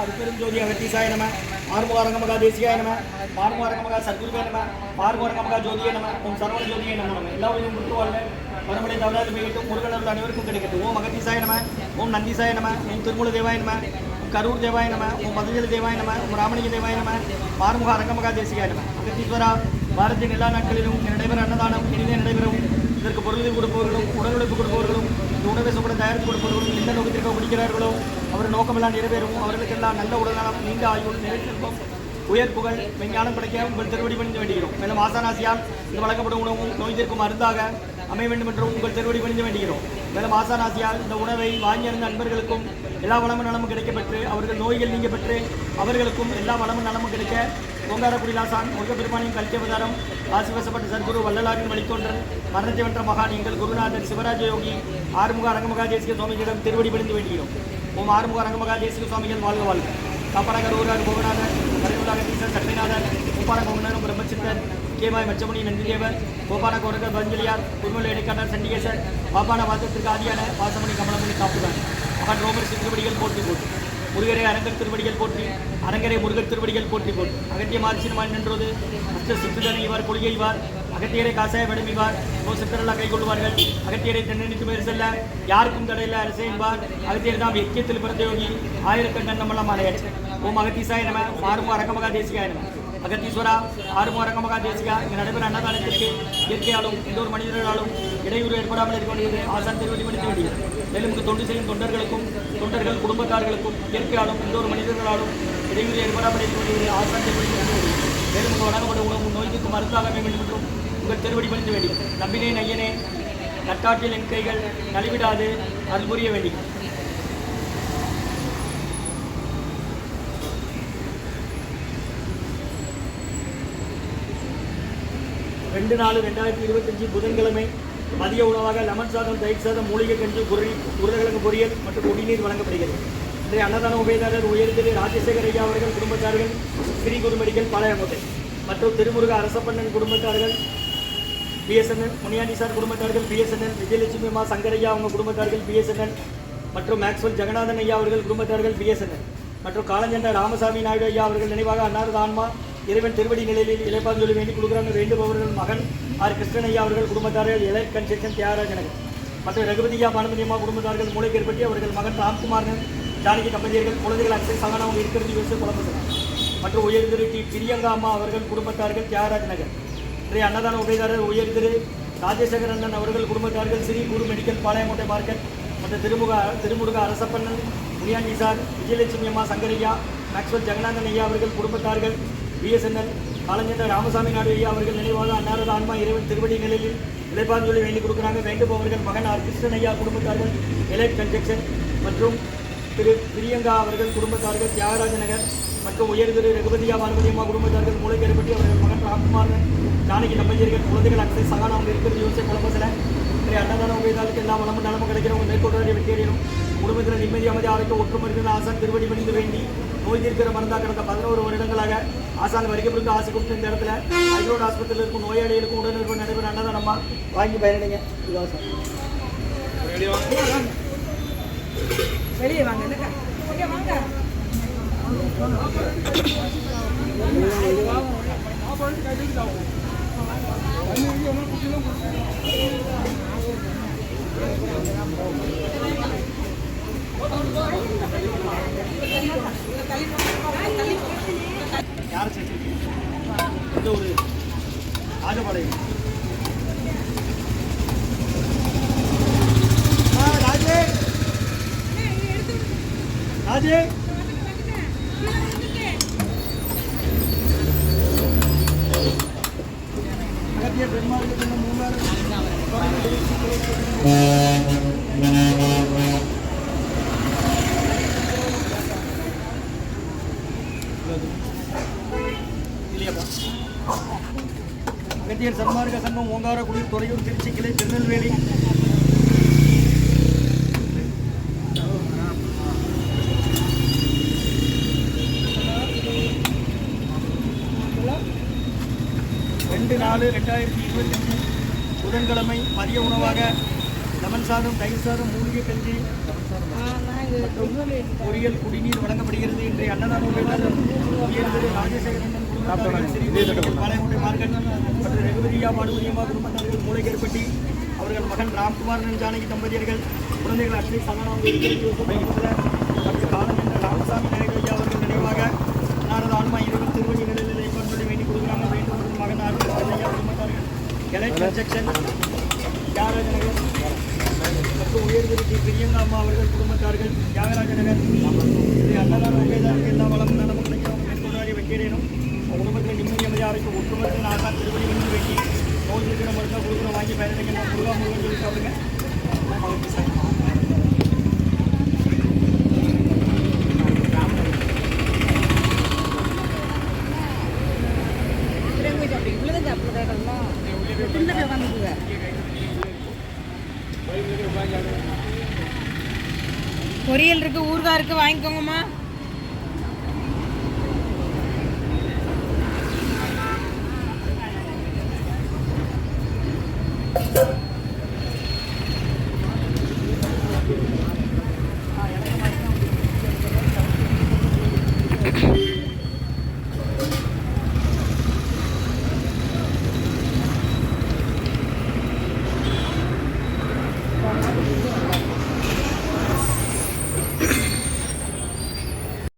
அருப்பெரும் ஜோதி அகத்தீசாய நம ஆறுமுகாரங்க மகா தேசிகாய நம பார்முகாரங்கமகா சத்குருவே நம பார்முகாரங்கமகா ஜோதியே நம உன் சரவண ஜோதியே நம நம. எல்லா வழியும் முற்றுவாழ்க மறுமலை தவறாது பெய்யட்டும் முருகனர்கள் அனைவருக்கும் கிடைக்கட்டும். ஓம் அகத்தீசாய நம ஓம் நந்திசாய நம ஓம் திருமூல தேவாய நம கரூர் தேவாய நம ஓம் மதுஜல தேவாய நம ஓம் ராமலிங்க தேவாய நம பார்முக அரங்கமகா தேசிகாய நம. அகத்தீஸ்வரா பாரதியின் எல்லா நாட்களிலும் நடைபெற அன்னதானம் இனிதே நடைபெறும் இதற்கு பொருள் கொடுப்பவர்களும் உடல் உழைப்பு கொடுப்பவர்களும் இந்த உணவை தயாரித்து கொடுப்பவர்கள் எந்த நோக்கத்திற்காக குடிக்கிறார்களோ அவர் நோக்கமெல்லாம் நிறைவேறும். அவர்களுக்கெல்லாம் நல்ல உடல்நலம் நீண்ட ஆயுள் நிறைவேற்றம் உயர் புகழ் விஞ்ஞானம் படைக்க உங்கள் திருவடி பணிந்து வேண்டுகிறோம். மேலும் ஆசானாசியால் இந்த வழங்கப்படும் உணவும் நோய் தீர்க்கும் மருந்தாக அமைய வேண்டும் என்றும் உங்கள் திருவடி பணிந்து வேண்டுகிறோம். மேலும் ஆசானாசியால் இந்த உணவை வாங்கி அறிந்த நண்பர்களுக்கும் எல்லா வளமும் நலமும் கிடைக்கப்பெற்று அவர்கள் நோய்கள் நீங்க பெற்று அவர்களுக்கும் எல்லா வளமும் நலமும் கிடைக்க ஓங்காரக்குடிலாசான் முருகப்பெருமானின் கல்வியவதாரம் ஆசிவசப்பட்ட சத்குரு வள்ளலாரின் வழித்தோன்றல் மரணத்தை வென்ற மகான் எங்கள் குருநாதர் சிவராஜ யோகி ஆறுமுக அரங்கமகா தேசிக சுவாமிகளிடம் திருவடி பணிந்து வேண்டுகிறோம். ஓம் ஆறுமுக அரங்கமகா தேசிக சுவாமிகள் வாழ்க வாழ்க. காப்பனகர் ஊரார் கோகநாதர் மறைவுலாக தீசர் சட்டைநாதர் கோபால கோகனரும் பிரம்மச்சித்தர் கேவாய் மச்சமுனி நந்திதேவர் கோபால கோரகர் பஞ்சலியார் குருமல இடைக்காட்டர் சண்டிகேசர் பாபான வாதத்திற்கு ஆதியான வாசமணி கமலமணி காப்புதான் மகன் ரோமர் திருவடிகள் போட்டி போட்டு. முருகரை அரங்கர் திருவடிகள் போற்றி அரங்கரை முருகர் திருவடிகள் போற்றி போல். அகத்திய மார்ச்சினமான் நின்றது அஷ்ட சித்துதனை இவர் கொள்கை இவார் அகத்தியரை காசாய விடமிவார் ஓ சித்தரெல்லாம் கை கொள்வார்கள் அகத்தியரை தென்னணிக்கு பேர் செல்ல யாருக்கும் தடையில்ல அரசே என்பார். அகத்தியர் நாம் எக்கியத்தில் பிறந்த யோகி ஆயிரக்கண்ணன் நம்மளாம் அலையற்ற ஓம் அகத்தீசாய நம மாறுமா அரங்கமகா தேசிகாய நம. அகத்தீஸ்வரா ஆறுமு அரங்கமகா தேசிகா இங்கு நடைபெற அன்னதானத்திற்கு இயற்கையாலும் எந்த ஒரு மனிதர்களாலும் இடையூறு ஏற்படாமல் இருக்க வேண்டியது ஆசான் திருவடி வேண்டியது. மேலும் தொண்டு செய்யும் தொண்டர்களுக்கும் தொண்டர்கள் குடும்பத்தார்களுக்கும் இயற்கையாலும் எந்த ஒரு மனிதர்களாலும் இடையூறு ஏற்படாமல் இருக்க வேண்டியது ஆசான் திருவடி வேண்டியது. மேலும் இங்கு உணவு நோய்க்கு மருந்தாக வேண்டும் என்றும் உங்கள் திருவடி பணித்து வேண்டியது நம்பினே நையனே நட்காட்டில் என் கைகள் நலிவிடாது அருள் புரிய வேண்டியது ரெண்டு நாலு ரெண்டாயிரத்தி இருபத்தஞ்சு புதன்கிழமை மதிய உணவாக லெமன் சாதம் தயிர் சாதம் மூலிகை கஞ்சி குரல் உருளைக்கிழங்கு பொரியல் மற்றும் குடிநீர் வழங்கப்படுகிறது. இன்றைய அன்னதான உபயதாரர் உயர்திரு ராஜசேகர் ஐயா அவர்கள் குடும்பத்தார்கள் ஸ்ரீ குருமடிகள் பாளையங்கோட்டை மற்றும் திருமுருக அரசப்பண்ணன் குடும்பத்தார்கள் பிஎஸ்என்எல் முனியாண்டி சார் குடும்பத்தார்கள் பிஎஸ்என்எல் விஜயலட்சுமி அம்மா சங்கரையா அவங்க குடும்பத்தார்கள் பிஎஸ்என்எல் மற்றும் மேக்ஸ்வெல் ஜெகநாதன் ஐயா அவர்கள் குடும்பத்தார்கள் பிஎஸ்என்எல் மற்றும் காலஞ்சென்ற ராமசாமி நாயுடு ஐயா அவர்கள் நினைவாக அன்னாரது ஆன்மா இறைவன் திருவடி நிலையில் இலைப்பாஞ்சொலி வேண்டி கொடுக்குறாங்க. வேண்டுபவர்கள் மகன் ஆர் கிருஷ்ணனையா அவர்கள் குடும்பத்தார்கள் இலை கன்செக்ஷன் தியாகராஜ நகர். மற்றும் ரகுபதியா பானுமதியம்மா குடும்பத்தார்கள் மூளை ஏற்பட்டி அவர்கள் மகன் ராம்குமாரன் ஜானகி தம்பதியர்கள் குழந்தைகள் அக்ஷய் சகனா அவங்க இருக்கிறது யோசிச்சு குழப்பம் மற்றும் உயர் திரு டி பிரியங்கா அம்மா அவர்கள் குடும்பத்தார்கள் தியாகராஜ் நகர். இன்றைய அன்னதான உபயதாரர் உயர் திரு அண்ணன் அவர்கள் குடும்பத்தார்கள் ஸ்ரீ குரு மெடிக்கல் பாளையங்கோட்டை மார்க்கெட் மற்றும் திருமுக திருமுருக அரசப்பண்ணன் முனியாண்டி சார் விஜயலட்சுமி அம்மா சங்கரையா மேக்ஸ்வல் ஜெகநாதன் ஐயா அவர்கள் குடும்பத்தார்கள் பிஎஸ்என்எல் கலைஞர் ராமசாமி நாடு ஐயா அவர்கள் நினைவாக அன்னாரது ஆன்மா இறைவன் திருவடி நிலையில் இழைப்பாஞ்சொலி வேண்டி கொடுக்குறாங்க. வேண்டுபவர்கள் மகன் ஆர். கிருஷ்ணன் ஐயா குடும்பத்தார்கள் எலைட் கன்ஜெக்ஷன் மற்றும் திரு பிரியங்கா அவர்கள் குடும்பத்தார்கள் தியாகராஜ நகர் மற்றும் உயர் திரு ரகுபதியா பார்வதி அம்மா குடும்பத்தார்கள் மூளைக்கேற்பட்டி அவர்கள் மகன் ராம்குமார் ஜானகி தம்பதியர்கள் குழந்தைகள் அக்ஷய் சகானா அவங்க இருக்கிறது. யோசிச்ச குழம்பத்தில் இன்றைய அன்னதான உபயதாளுக்கு எல்லா வளமும் நலமும் கிடைக்கிறவங்க மேற்கொண்டு வெற்றியடையணும். குடும்பத்தில் நிம்மதி அமைதி ஆரோக்கியம் ஒற்றுமை இருக்கிற ஆசான் திருவடி பணிந்து வேண்டி நோய் தீர்க்கிற மருந்தாக கடந்த பதினோரு வருடங்களாக ஆசான் வரைக்கும் ஆசை கொடுத்து இந்த இடத்துல ஹைட்ரோட் ஆஸ்பத்திரியில் இருக்கும் நோயாளிகளுக்கும் உடனிருப்பு நடைபெற அன்னதானமா? வாங்கி பயனடைங்க. ஆசான் வெளியே வாங்க. வாங்க. யாரை சேர்த்துருக்கீங்க இந்த ஒரு ராஜபாளையம் ஆ, ராஜே ராஜே அகத்திய பெருமாளுக்கு இந்த மூணாறு இல்லையாப்பா அகத்தியர் சன்மார்க்க சங்கம் ஓங்காரக்குடி துறையூர் திருச்சி கிளை திருநெல்வேலி. ரெண்டு நாலு ரெண்டாயிரத்தி இருபத்தஞ்சு புதன்கிழமை மதிய உணவாக லெமன் சாதம் தயிர் சாதம் மூலிகை கஞ்சி பொரியல் பொறியியல் குடிநீர் வழங்கப்படுகிறது. இன்றைய அன்னதான உபயதாரர் உயர்திரு ராஜசேகரன் குடும்பத்தார்கள், மார்க்கெட் மற்றும் ரகுபதியா பாடுபதியமா குடும்பத்தார்கள் மூளைக்கருப்பட்டி அவர்கள் மகன் ராம்குமார் ஜானகி தம்பதியர்கள் குழந்தைகள் அஸ்வினி சங்கனாம் மற்றும் காலம் என்ற ராமசாமி நாயகர் ஐயா அவர்கள் நினைவாக நாரத ஆன்மா இறைவன் திருவடி நிலையில் ஏற்பாடு பண்ணி வேண்டி கொடுக்குறாங்க வேண்டும் மற்றும் மகன் ஆர்வம் ஐயா குடும்பத்தார்கள் எலக்ட்ரன் செக்ஷன் தியாகராஜ நகர் மற்றும் உயர்திரு டி பிரியங்கா அம்மா அவர்கள் குடும்பத்தார்கள் தியாகராஜ நகர் இது அன்னதான உபயதாருக்கு எல்லா வளமும் நலமும் கிடைக்கும் அவங்க மேற்கொண்டாடி வைக்கிறேனும் உங்கள் குடும்பத்தில் நிம்மதி அமைதியாக இருக்கும் ஒற்றுமருக்கு நாகான் திருவடி வந்து வேண்டி நோய் இருக்கிற மருந்தா கொடுக்குறோம் வாங்கி பயனடைங்க முருகா முருகன் சொல்லி சாப்பிடுங்க அவருக்கு சார் இவ்வளோதான் சாப்பிடுறதா சின்ன வந்துக்குங்க பொரியல் இருக்கு ஊறுகாய் இருக்கு வாங்கிக்கோங்கம்மா.